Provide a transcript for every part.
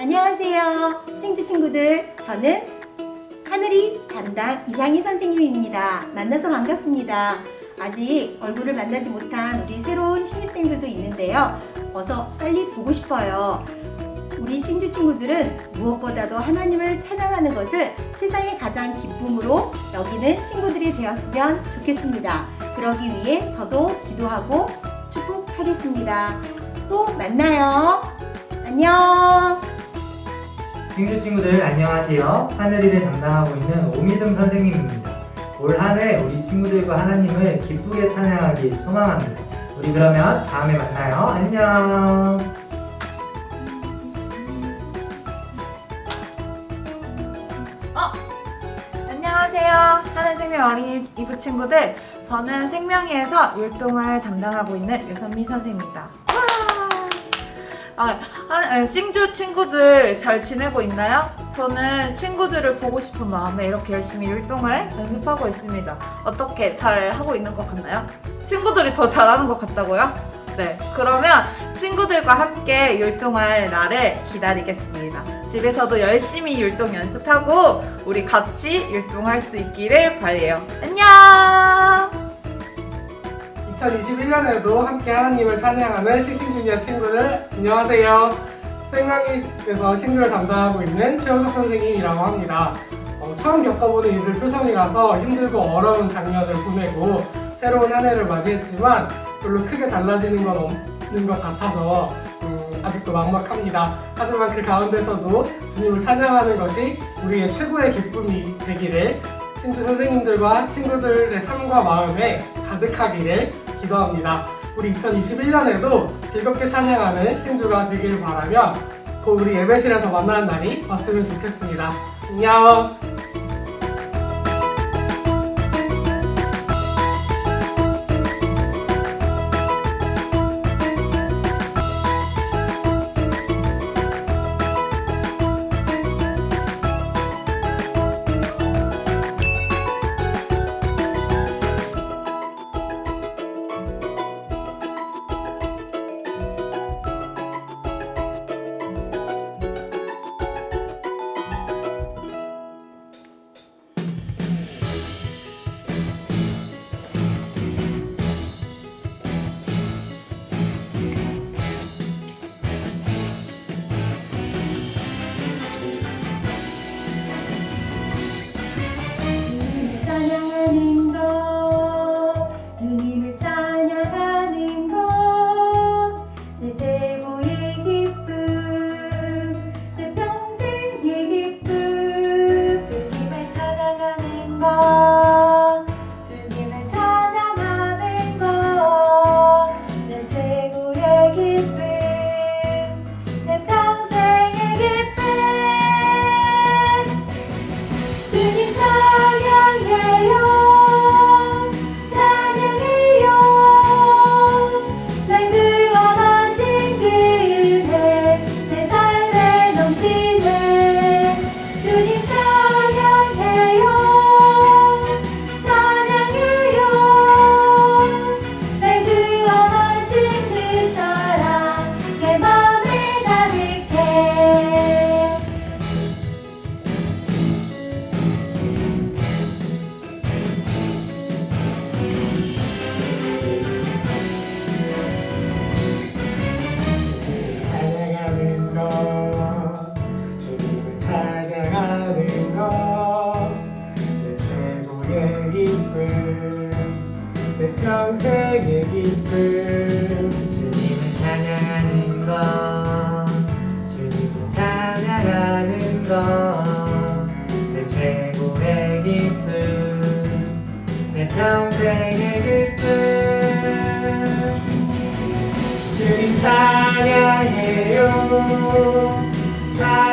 안녕하세요. 신주 친구들. 저는 하늘이 담당 이상희 선생님입니다. 만나서 반갑습니다. 아직 얼굴을 만나지 못한 우리 새로운 신입생들도 있는데요. 어서 빨리 보고 싶어요. 우리 신주 친구들은 무엇보다도 하나님을 찬양하는 것을 세상의 가장 기쁨으로 여기는 친구들이 되었으면 좋겠습니다. 그러기 위해 저도 기도하고 축복하겠습니다. 또 만나요. 안녕. 친구 친구들 안녕하세요. 하늘이를 담당하고 있는 오미듬 선생님입니다. 올 한해 우리 친구들과 하나님을 기쁘게 찬양하기 소망합니다. 우리 그러면 다음에 만나요. 안녕. 안녕하세요. 하늘생명 어린이 이부 친구들. 저는 생명위에서 율동을 담당하고 있는 유선민 선생입니다. 와! 아, 한- 아, 싱주 친구들 잘 지내고 있나요? 저는 친구들을 보고 싶은 마음에 이렇게 열심히 율동을 연습하고 있습니다. 어떻게 잘 하고 있는 것 같나요? 친구들이 더 잘하는 것 같다고요? 네. 그러면 친구들과 함께 율동할 날을 기다리겠습니다. 집에서도 열심히 율동 연습하고 우리 같이 율동할 수 있기를 바래요. 안녕! 2021년에도 함께 하나님을 찬양하는 시신주니어 친구들 안녕하세요. 생명이에서 신주를 담당하고 있는 최영석 선생님이라고 합니다. 어, 처음 겪어보는 이들 투성이라서 힘들고 어려운 작년을 보내고 새로운 한 해를 맞이했지만 별로 크게 달라지는 건 없는 것 같아서 음, 아직도 막막합니다. 하지만 그 가운데서도 주님을 찬양하는 것이 우리의 최고의 기쁨이 되기를 신주 선생님들과 친구들의 삶과 마음에 가득하기를 기도합니다. 우리 2021년에도 즐겁게 찬양하는 신주가 되기를 바라며 곧 우리 예배실에서 만나는 날이 왔으면 좋겠습니다. 안녕! 평생의 기쁨 주님을 찬양하는 것, 주님을 찬양하는 것, 내 최고의 기쁨, 내 평생의 기쁨. 주님 찬양해요, 찬양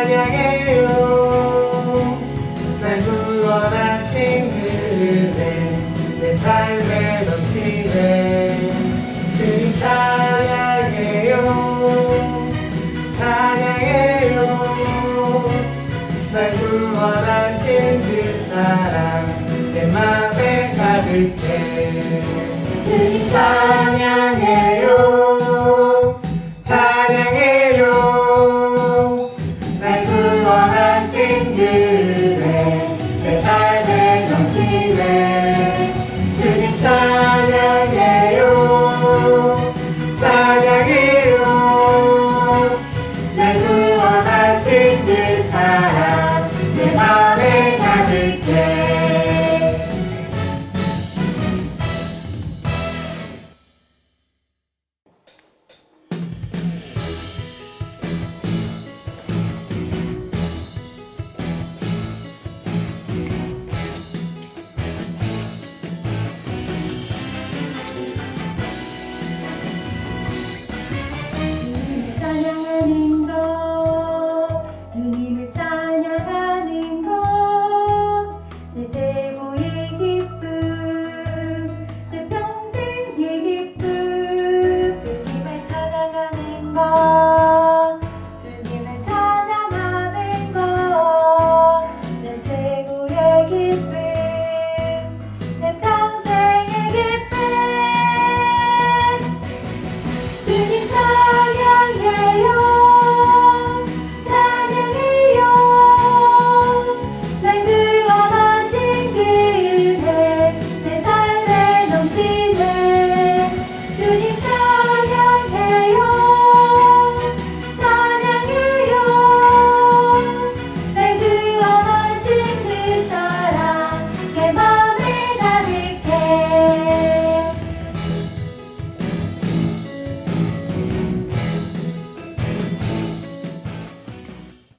주님 찬양해 Jangan ingin